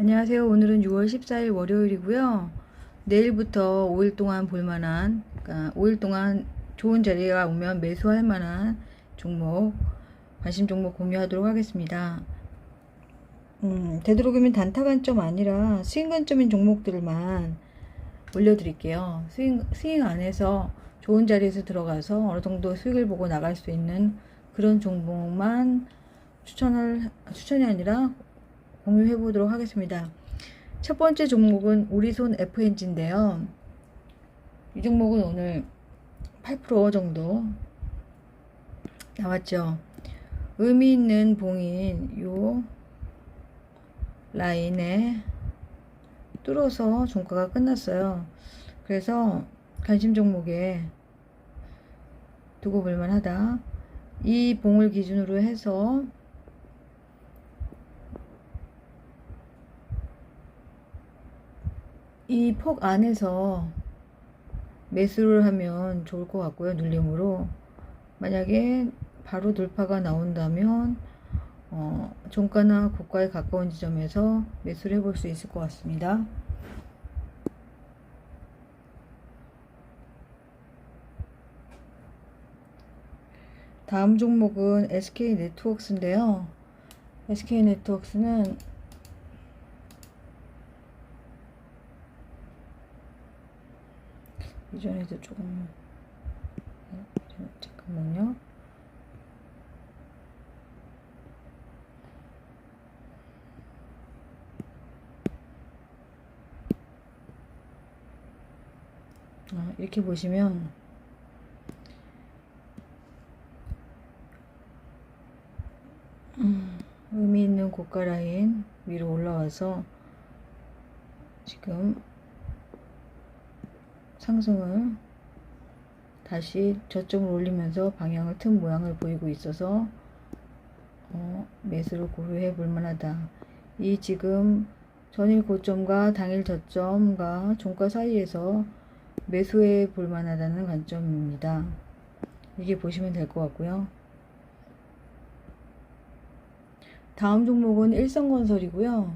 안녕하세요. 오늘은 6월 14일 월요일이고요. 내일부터 5일 동안 볼만한, 그러니까 5일 동안 좋은 자리가 오면 매수할 만한 종목, 관심 종목 공유하도록 하겠습니다. 음, 되도록이면 단타 관점 아니라 스윙 관점인 종목들만 올려드릴게요. 스윙, 스윙 안에서 좋은 자리에서 들어가서 어느 정도 수익을 보고 나갈 수 있는 그런 종목만 추천을, 추천이 아니라 공유해 보도록 하겠습니다. 첫 번째 종목은 우리손 FNG인데요. 이 종목은 오늘 8% 정도 나왔죠. 의미 있는 봉인 요 라인에 뚫어서 종가가 끝났어요. 그래서 관심 종목에 두고 볼만 하다. 이 봉을 기준으로 해서 이 폭 안에서 매수를 하면 좋을 것 같고요. 눌림으로. 만약에 바로 돌파가 나온다면 어, 종가나 고가에 가까운 지점에서 매수를 해볼 수 있을 것 같습니다. 다음 종목은 SK 네트워크스인데요. SK 네트워크스는 이전에도 조금 네, 잠깐만요. 아, 이렇게 보시면 음, 의미 있는 고가 라인 위로 올라와서 지금 상승을 다시 저점을 올리면서 방향을 튼 모양을 보이고 있어서 어, 매수를 고려해 볼 만하다. 이 지금 전일 고점과 당일 저점과 종가 사이에서 매수해 볼 만하다는 관점입니다. 이게 보시면 될 것 같고요. 다음 종목은 일성건설이고요.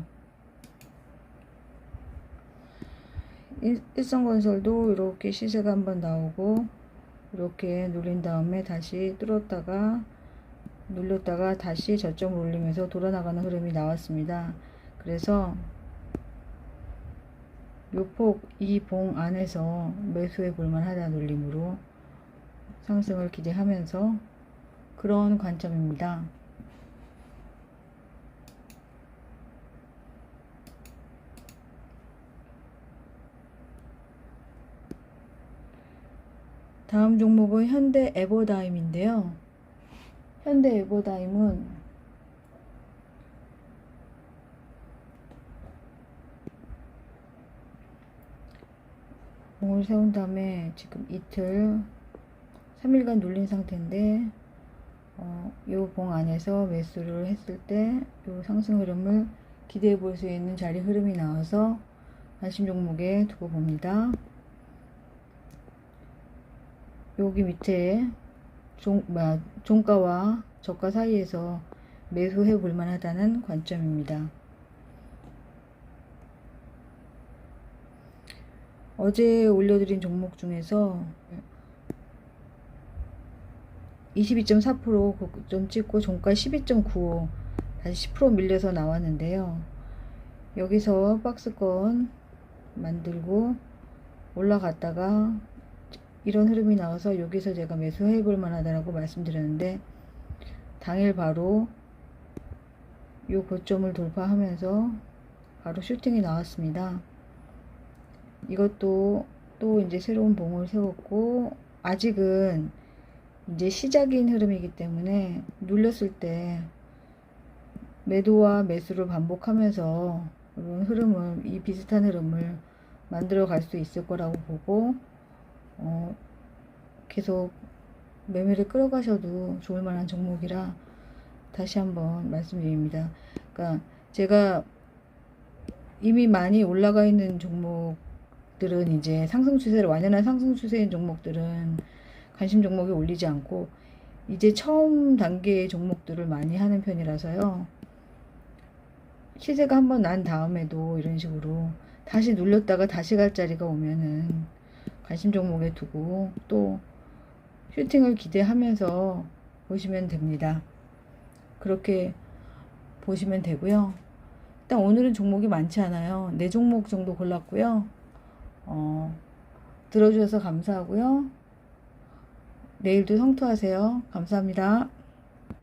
일, 일성건설도 이렇게 시세가 한번 나오고 이렇게 눌린 다음에 다시 뚫었다가 눌렸다가 다시 저점을 올리면서 돌아나가는 흐름이 나왔습니다. 그래서 요폭 이 봉 안에서 매수해 볼만 하다 눌림으로 상승을 기대하면서 그런 관점입니다. 다음 종목은 현대 에버다임인데요. 현대 에버다임은 봉을 세운 다음에 지금 이틀 3일간 눌린 상태인데 어, 요봉 안에서 매수를 했을 때 요 상승 흐름을 기대해 볼 수 있는 자리 흐름이 나와서 관심 종목에 두고 봅니다. 여기 밑에 종, 뭐야, 종가와 저가 사이에서 매수해 볼 만하다는 관점입니다. 어제 올려드린 종목 중에서 22.4% 고점 찍고 종가 12.95 다시 10% 밀려서 나왔는데요. 여기서 박스권 만들고 올라갔다가 이런 흐름이 나와서 여기서 제가 매수해 볼 만하다라고 말씀드렸는데 당일 바로 요 고점을 돌파하면서 바로 슈팅이 나왔습니다. 이것도 또 이제 새로운 봉을 세웠고 아직은 이제 시작인 흐름이기 때문에 눌렸을 때 매도와 매수를 반복하면서 이런 흐름을 이 비슷한 흐름을 만들어 갈 수 있을 거라고 보고 어, 계속 매매를 끌어가셔도 좋을 만한 종목이라 다시 한번 말씀드립니다. 그러니까 제가 이미 많이 올라가 있는 종목들은 이제 상승 추세를 완연한 상승 추세인 종목들은 관심 종목에 올리지 않고 이제 처음 단계의 종목들을 많이 하는 편이라서요. 시세가 한번 난 다음에도 이런 식으로 다시 눌렸다가 다시 갈 자리가 오면은 관심 종목에 두고 또 슈팅을 기대하면서 보시면 됩니다. 그렇게 보시면 되고요. 일단 오늘은 종목이 많지 않아요. 네 종목 정도 골랐고요. 어, 들어주셔서 감사하고요. 내일도 성투하세요. 감사합니다.